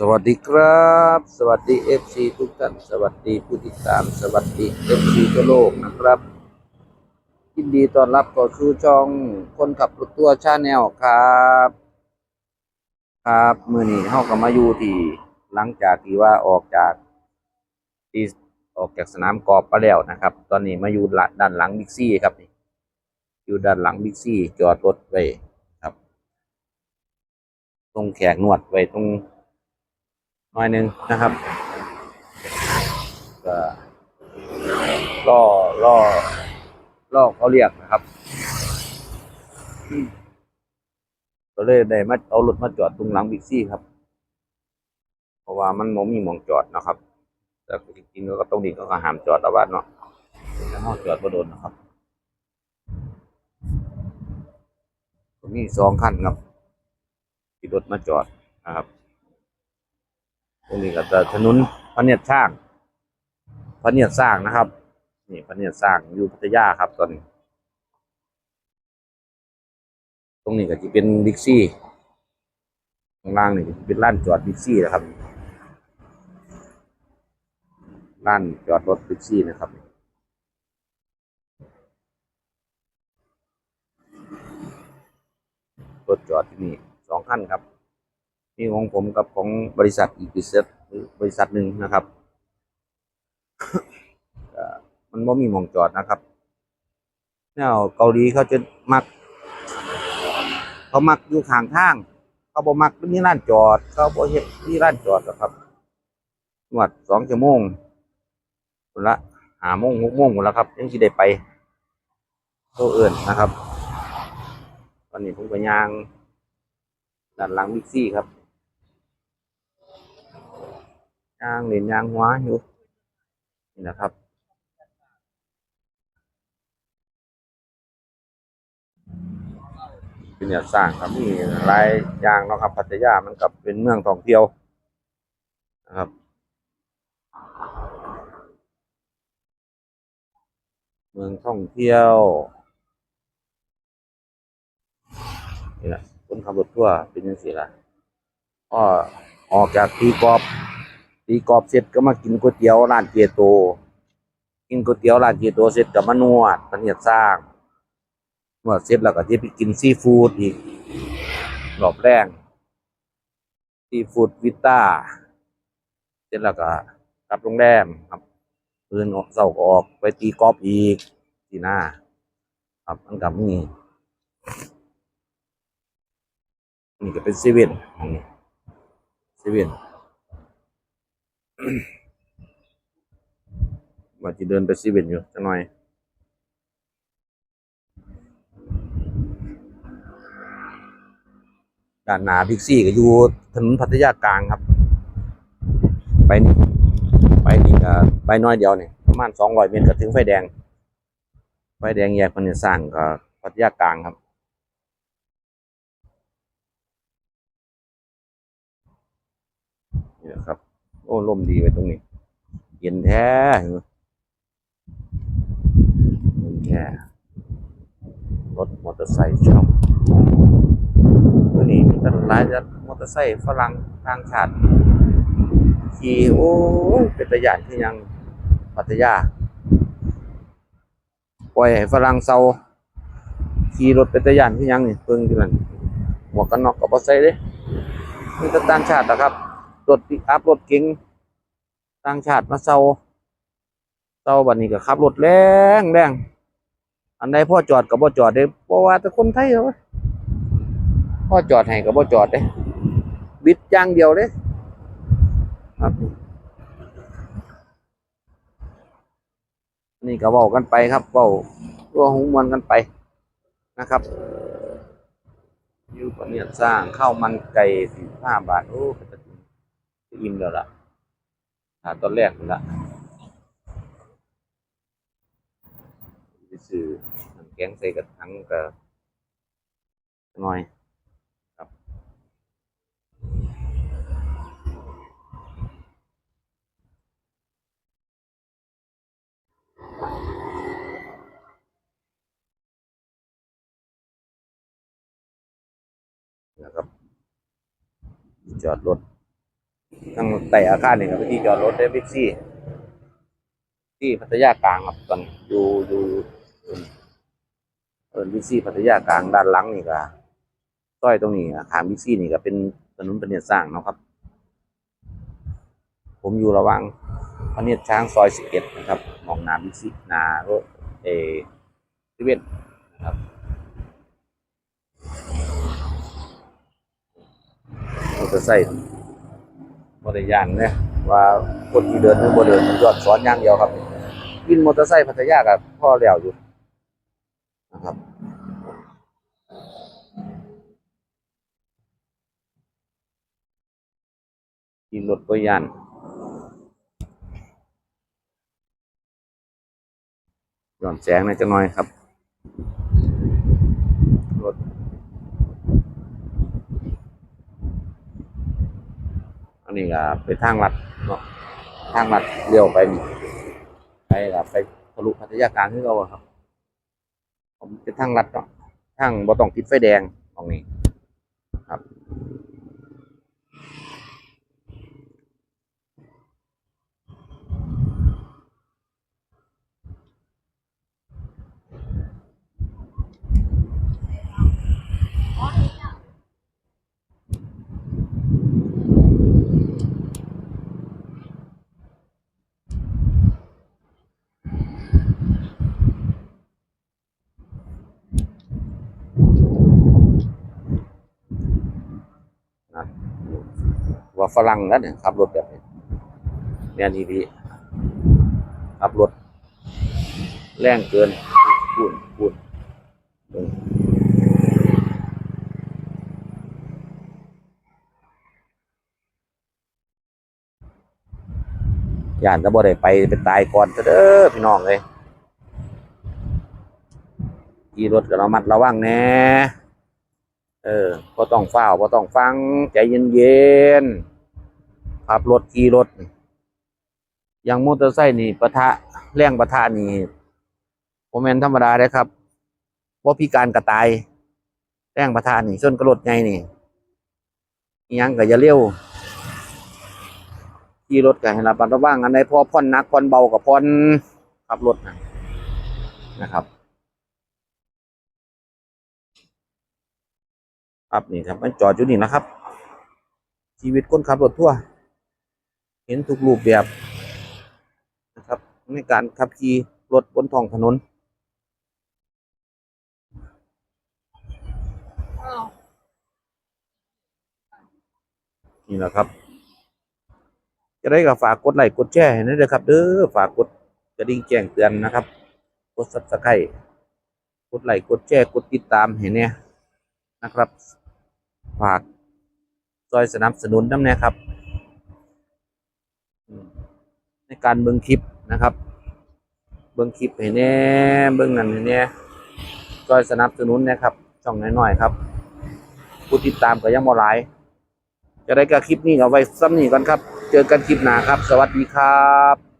สวัสดีครับ สวัสดี FC ทุกท่าน สวัสดีผู้ติดตาม สวัสดี FC ทั่วโลกนะครับ ยินดีต้อนรับเข้าสู่ช่องคนขับรถตัวชาแนลครับ ครับมือนี้เฮาก็มาอยู่ที่หลังจากที่ว่าออกจากที่ออกจากสนามกอล์ฟไปแล้วนะครับ ตอนนี้มาอยู่ด้านหลังบิ๊กซี่ครับนี่อยู่ด้านหลังบิ๊กซี่จอดรถไว้ครับ ตรงแขกนวดไว้ตรง หน่อยหนึ่งนะครับก็ล่อล่อล่อเขาเรียกนะครับก็เลยได้มาเอารถมาจอดตรงหลังบิ๊กซี่ครับ เพราะว่ามันมมีหมองจอดนะครับ แต่จริงๆก็ต้องดีก็ห้ามจอดแล้วว่าเนาะถ้าห้าจอดก็โดนนะครับมีสองคันครับที่รถมาจอดนะครับ ตรงนี้ก็จะถนนพระเนียดสร้างพระเนียดสร้างนะครับ นี่พระเนียดสร้างอยู่พัทยาครับตอนนี้ ตรงนี้ก็จะเป็นบิ๊กซี่ข้างล่างนี่จะเป็นร้านจอดบิ๊กซี่นะครับร้านจอดรถบิ๊กซี่นะครับรถจอดที่นี่สองคันครับ นี่ของผมกับของบริษัทอีกบริษัทบริษัทหนึ่งนะครับมันไม่มีมองจอดนะครับแนวเกาหลีเขาจะมัก เขามักอยู่ข้างทาง เขาบ่มักมีร้านจอด เขาบ่เฮ็ดที่ร้านจอดหรอกครับนวดสองชั่วโมงคนละหาโมงหกโมงหมดแล้วครับ ยังสิได้ไปโตเอื่นนะครับ ตอนนี้ผมก็ยางด้านหลังบิ๊กซี่ครับ ยางเหรียญยางหัวอยู่นี่นะครับเป็นเนี่ยสร้างครับมีหลายยางเนาะครับพัทยามันกับเป็นเมืองท่องเที่ยวนะครับเมืองท่องเที่ยวนี่แหละคนขับรถทั่วร์เป็นยังไงล่ะก็ออกจากตีกอล์ฟ ตีกรอบเสร็จก็มากินก๋วยเตี๋ยวร้านเจโต กินก๋วยเตี๋ยวร้านเจโตเสร็จก็มานวดมันเนียดสร้างนวดเสร็จแล้วก็ที่ไปกินซีฟู้ดอีกรอบแรกซีฟู้ดวิต้าเสร็จแล้วก็กลับโรงแรมครับคืนออกเสาก็ออกไปตีกรอล์ฟอีกทีหน้า ครับอันกับนี่นี่ก็เป็นเซเว่นเซเว่น ว่าจะเดินไปซีเวนอยู่จังหน่อย ด้านหน้าพิกซี่ก็อยู่ถนนพัทยากลางครับ ไป ไปนี่ก็ไปน้อยเดียวนี่ประมาณสองร้อยเมตรก็ถึงไฟแดง ไฟแดงแยกคนจะสร้างก็พัทยากลางครับนี่นะครับ อ้ลมดีไปตรงนี้ เย็นแท้เย็นแท้รถมอเตอร์ไซค์ช่าวันนี้มีแต่หลายจะมอเตอร์ไซค์ฝรั่งทางชาติขี่โอ้เป็นตะยานที่ยังปัตยาปล่อยให้ฝรั่งเซาขี่รถเป็นตะยานที่ยังนี่เพิ่งที่นั่นหมวกกันน็อกกับมอเตอร์ไซค์เด้มีแต่ต่างชาตินะครับ รถปิกอัพรถเก๋งต่างชาติมาเซาเซาบัดนี้ก็ขับรถแรงแรงอันใดพ่อจอดกับบ่อจอดเด้เพราะว่าแต่คนไทยเหรอพ่อจอดให้กับบ่อจอดเด้บิดอย่างเดียวเด้ครับนี่ก็เว้ากันไปครับเว้าตัวหูมวนกันไปนะครับยูปเนี่ยสร้างข้าวมันไก่สี่ห้าบาท โอ้ก็จ อิ่มแล้วล่ะ หาตอนแรกนี่ละไปซื้อน้ำแกงใส่กระถังกับหน่อยครับนะครับจอดรถ ทางแต่อาคารนี่ก็เป็นที่จอดรถได้บิ๊กซี่ ที่พัทยากลางครับตอนอยู่อยู่เออบิ๊กซี่พัทยากลางด้านหลังนี่ก็ซอยตรงนี้อาคารบิ๊กซี่นี่ก็เป็นถนนเป็นเนียสร้างนะครับ ผมอยู่ระหว่างพระเนียช้างซอยสิบเอ็ดนะครับมองนาบิ๊กซี่นารถเอสิเว่นนะครับเร์ไซค์มอ เตอร์ยานเนี่ยว่าคนที่เดินหรือบ่เดินมันยอดสอนอย่างเดียวครับวินมอเตอร์ไซค์พัทยากับพ่อแล้วอยู่นะครับกินรถก็ยันย้อนแสงหน่อยจังหน่อยครับ รถ อั นนี้ก็เป็นทางลัดเนาะทางลัดเลี้ยวไปนี่ไปกับไปทะลุพัทยากลางที่เราครับ ผมเป็นทางลัดเนาะทางบ่ต้องติดไฟแดงตรงนี้ครับ ว่าฝรั่งนั่นเนี่ยขับรถแบบนี้เนี่ยนี่พี่ขับรถ แรงเกินพูดพูดเบิ่งย่านจะบ่ได้ไปเป็นตายก่อนเถอะเด้อพี่น้องเลยขี่รถก็ระมัดระวังแน่เออพอต้องเฝ้าพอต้องฟัง ใจเย็นๆ ขับรถขี่รถอย่างมอเตอร์ไซค์นี่ปะทะแรงปะทะนี่โมเมนธรรมดาเลยครับว่าพิการกระตายแรงปะทะนี่ส่วนกระรถไงนี่ยังก็อย่าเร็วขี่รถก็ให้ระมัดระวังอันใดพอผ่อนนักผ่อนเบากับผ่อนขับรถนะนะครับครับนี่ครับมันจอดอยู่นี่นะครับ ชีวิตคนขับรถทั่ว เห็นทุกรูปแบบนะครับ ในการขับขี่รถบนท้องถนนนี่แหละครับ จะได้กับฝากกดไลค์กดแชร์ให้นะเด้อครับ เด้อฝากกดกระดิ่งแจ้งเตือนนะครับ กดซับสไครต์กดไลค์กดแชร์กดติดตามให้เนี่ยนะครับ ฝากซอยสนับสนุนน้ำเนี่ยครับ ในการเบิ้งคลิปนะครับ เบิ้งคลิปให้แน่เบิ้งนั่นให้แน่ซอยสนับสนุนนะครับ ช่องน้อยๆครับ ผู้ติดตามก็ยังบ่หลาย จะได้กับคลิปนี้เอาไว้ซ้ำนี้ก่อนครับ เจอกันคลิปหน้าครับ สวัสดีครับ